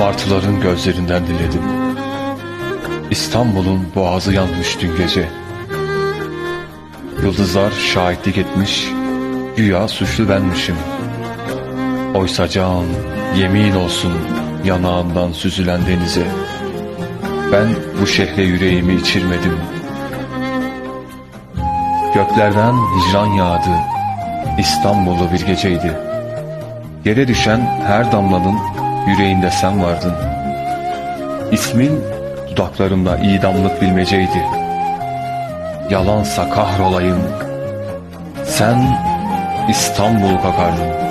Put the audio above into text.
Martıların gözlerinden diledim. İstanbul'un boğazı yanmış dün gece. Yıldızlar şahitlik etmiş, güya suçlu benmişim. Oysa can, yemin olsun yanağından süzülen denize. Ben bu şehre yüreğimi içirmedim. Göklerden hicran yağdı, İstanbul'u bir geceydi. Yere düşen her damlanın yüreğinde sen vardın. İsmin dudaklarımda idamlık bilmeceydi. Yalansa kahrolayım. Sen İstanbul kakardın.